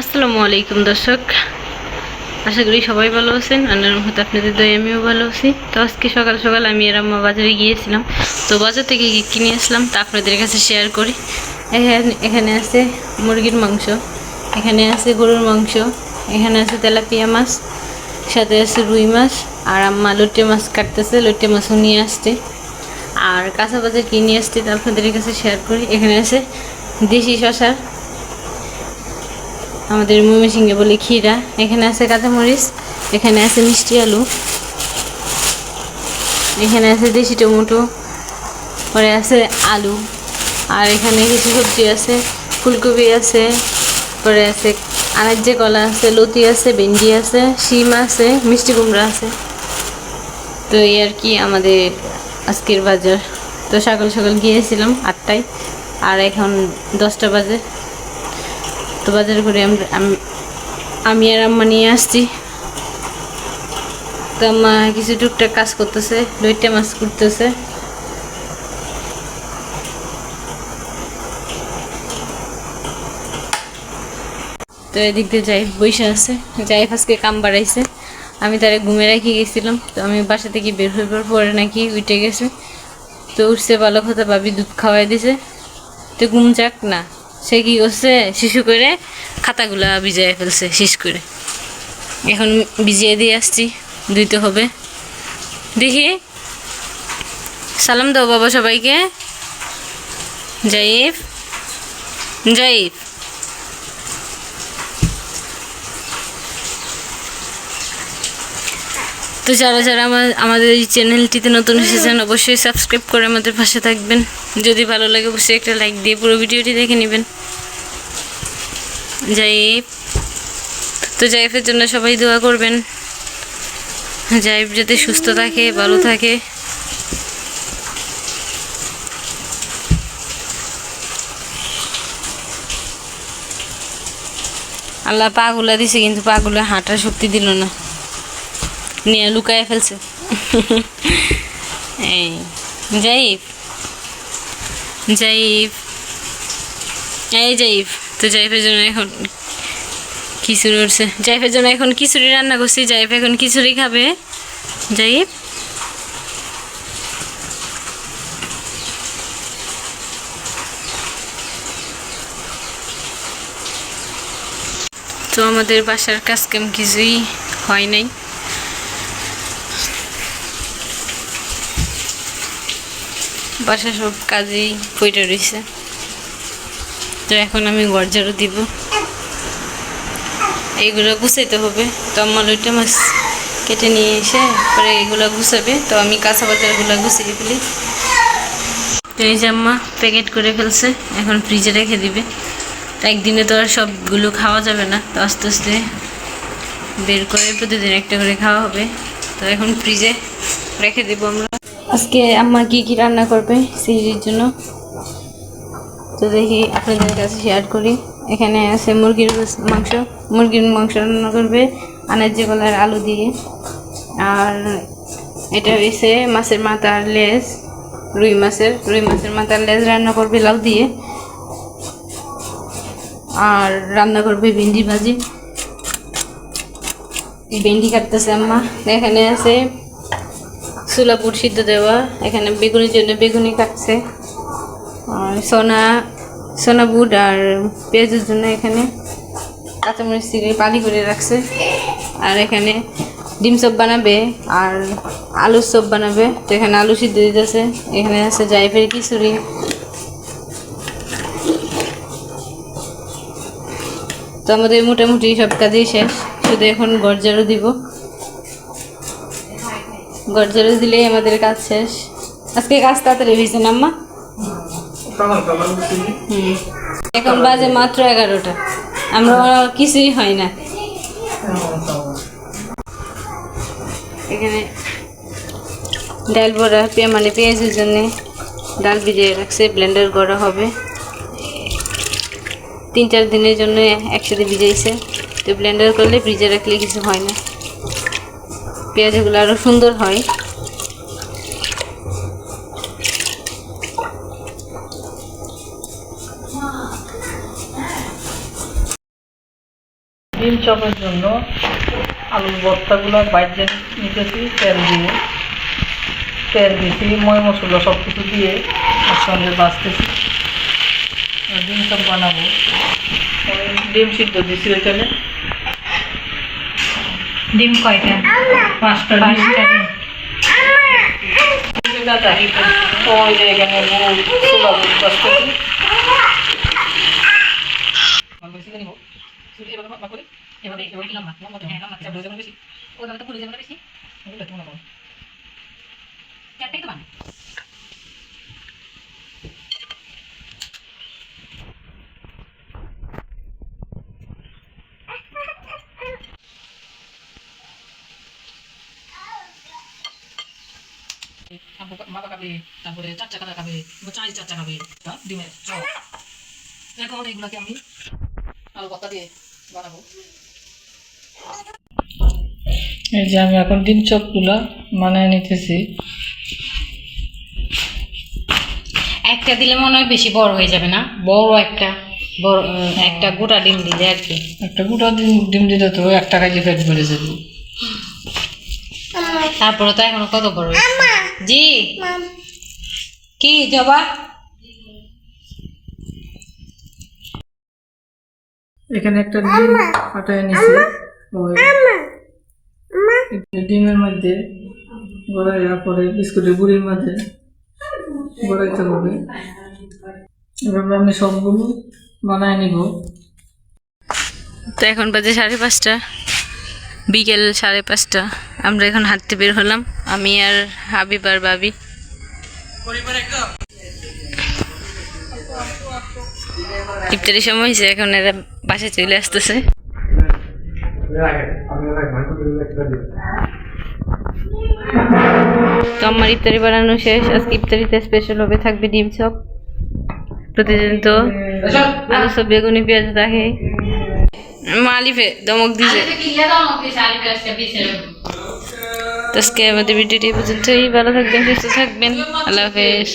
আসসালামু আলাইকুম, দর্শক। আশা করি সবাই ভালো আছেন। আল্লাহর রহমতে আপনাদের দয় আমিও ভালো আছি। তো আজকে সকাল সকাল আমি আর আম্মা বাজারে গিয়েছিলাম। তো বাজার থেকে কিনে আসলাম। তা আপনাদের কাছে শেয়ার করি। এখানে এখানে আছে মুরগির মাংস, এখানে আছে গরুর মাংস, এখানে আছে তেলাপিয়া মাছ, সাথে আছে রুই মাছ, আর আম্মা লোটে মাছ কাটতেছে, লোটে মাছও নিয়ে আসছে। আর কাঁচা বাজার কিনে আসছে তা আপনাদের কাছে শেয়ার করি। এখানে আছে দেশি শশা আমাদের ময়মনসিংহে বলে ক্ষীরা, এখানে আছে কাঁচামরিচ, এখানে আছে মিষ্টি আলু, এখানে আছে দেশি টমেটো, পরে আছে আলু, আর এখানে কিছু সবজি আছে, ফুলকপি আছে, পরে আছে আনাজ্জে কলা আছে, লতি আছে, ভেন্ডি আছে, শিম আছে, মিষ্টি কুমড়া আছে। তো এই আর কি আমাদের আজকের বাজার। তো সকাল সকাল গিয়েছিলাম আটটায়, আর এখন দশটা বাজে। তো বাজার করে আম- আর আম্মা নিয়ে আসছি। তো আম্মা কিছু টুকটাক কাজ করতেছে লইটা মাছ করতেছে তো এদিক দিয়ে যাই বৈশা আছে। যাই আজকে কাম বাড়াইছে। আমি তারে ঘুমে রেখে গেছিলাম। তো আমি বাসা থেকে বের হইবার পরে নাকি উঠে গেছে। তো উঠছে ভালো কথা, ভাবি দুধ খাওয়াই দিছে। তো ঘুম যাক না। সে কি করছে? শিশু করে খাতাগুলা ভিজাই ফেলছে শেষ করে। এখন ভিজিয়ে দিয়ে আসছি, ধুইতে হবে। দেখি। সালাম দাও বাবা সবাইকে। জাইফ জাইফ তো যারা যারা আমার, আমাদের এই চ্যানেলটিতে নতুন এসেছেন, অবশ্যই সাবস্ক্রাইব করে আমাদের পাশে থাকবেন। যদি ভালো লাগে, অবশ্যই একটা লাইক দিয়ে পুরো ভিডিওটি দেখে নেবেন। জাইফ তো জাইফের জন্য সবাই দোয়া করবেন। জাইফ যাতে সুস্থ থাকে, ভালো থাকে। আল্লাহ পাগুলা দিছে, কিন্তু পাগুলা হাঁটার শক্তি দিল না। নিয়ে লুকায় ফেলছে। এই, জাইফ। জাইফ। এই জাইফ, তো জাইফের জন্য এখন খিচুড়ি উঠছে। জাইফের জন্য এখন খিচুড়ি রান্না করছি। জাইফ এখন খিচুড়ি খাবে। জাইফ। তো আমাদের বাসার কাজ কাম কিছুই হয় নাই। বাসা সব কাজেই পইটা রয়েছে তো এখন আমি ঝাড়ু দিব। এইগুলো গুছাইতে হবে। তো আমার ওইটা মাছ কেটে নিয়ে এসে পরে এগুলো গুছাবে। তো আমি কাঁচা বাজারগুলো গুছিয়ে ফেলি। তো এই যে আম্মা প্যাকেট করে ফেলছে, এখন ফ্রিজে রেখে দিবে। তো একদিনে তো আর সবগুলো খাওয়া যাবে না। তো আস্তে আস্তে বের করে প্রতিদিন একটা করে খাওয়া হবে। তো এখন ফ্রিজে রেখে দেবো আমরা। আজকে আম্মা কি কি রান্না করবে সিরির জন্য? তো দেখি আপনাদের কাছে শেয়ার করি। এখানে আছে মুরগির মাংস। মুরগির মাংস রান্না করবে আনাজ কলার আলু দিয়ে। আর এটা হয়েছে মাছের মাথার লেজ, রুই মাছের। রুই মাছের মাথার লেজ রান্না করবে লাউ দিয়ে। আর রান্না করবে ভেন্ডি ভাজি। ভেন্ডি কাটতেছে আম্মা। এখানে আছে সুলাপুর সিদ্ধ দেওয়া, এখানে বেগুনের জন্য বেগুনি কাটছে। আর সোনা সোনা বুট আর পেঁয়াজের জন্য এখানে কাঁচামরিচ চিড়ে পানি করে রাখছে। আর এখানে ডিম সব বানাবে আর আলুর চপ বানাবে। তো এখানে আলু সিদ্ধ দিতেছে। এখানে আছে জাইফের খিচুড়ি। তো আমাদের মোটামুটি সব কাজই শেষ। শুধু এখন ঝাড়ু দিব। ঝাড়ু দিলেই আমাদের কাজ শেষ। আজকে কাজ তাড়াতাড়ি হয়েছে না আম্মা? এখন বাজে মাত্র এগারোটা। আমরা কিছুই হয় না। এখানে ডাল বড়া পেঁয়া মানে পেঁয়াজের জন্যে ডাল ভিজিয়ে রাখছে। ব্লেন্ডার করা হবে। তিন চার দিনের জন্য একসাথে ভিজাইছে। তো ব্লেন্ডার করলে ফ্রিজে রাখলে কিছু হয় না। পেঁয়াজগুলো আরও সুন্দর হয়। ডিম চপের জন্য আলুর ভর্তাগুলো বাইজে নিতেছি, তেল দিয়ে। তেল দিয়েছি ময় মশলা সব কিছু দিয়ে ওর সঙ্গে বাঁচতেছি ডিম চপ বানাবো। ডিম সিদ্ধ দিছি ওইখানে। ডিম কয়টা? পাঁচটা পাঁচটা ডিম। দাদা ওই যে এখানে মূল ছোলা বুট বাঁচতেছি মাথা খাবে তারপরে চার চাকা খাবে চাই চার চাকা খাবে ডিমের চপ এখন এগুলোকে আমি আলু ভর্তা দিয়ে বানাবো এই যে আমি এখন ডিম চপগুলা বানায় নিতেছি একটা দিলে মনে হয় বেশি বড় হয়ে যাবে না? বড় একটা বড় একটা গোটা ডিম দিলে আর কি। একটা গোটা ডিম ডিম দিলে তো একটা কাজে পেট ভরে যাবে। তারপরে তো এখনও কত বড়। জি। কি জবা? এখানে একটা ডিম ফাটায় নিছি। ডিমের মধ্যে গড়াইয়া পরে বিস্কুটের গুঁড়ির মধ্যে গড়াইতে হবে। এভাবে আমি সবগুলো বানায় নিব। তো এখন বাজে সাড়ে পাঁচটা। বিকেল সাড়ে পাঁচটা। আমরা এখন হাঁটতে বের হলাম। আমি আর হাবিব আর বাবি ইফতারি সময় হয়েছে, এখন এরা বাসায় চলে আসতেছে। তো আমার ইফতারি বানানো শেষ, আজকে ইফতারিতে স্পেশাল হবে, থাকবে ডিম চপ। প্রতিদিন তো আলু সব বেগুনি, পেঁয়াজ দেখে মালিফে দমক দিছে। তো আজকে আমাদের ভিডিওটি পর্যন্তই। ভালো থাকবেন সুস্থ থাকবেন। আল্লাহ হাফেজ।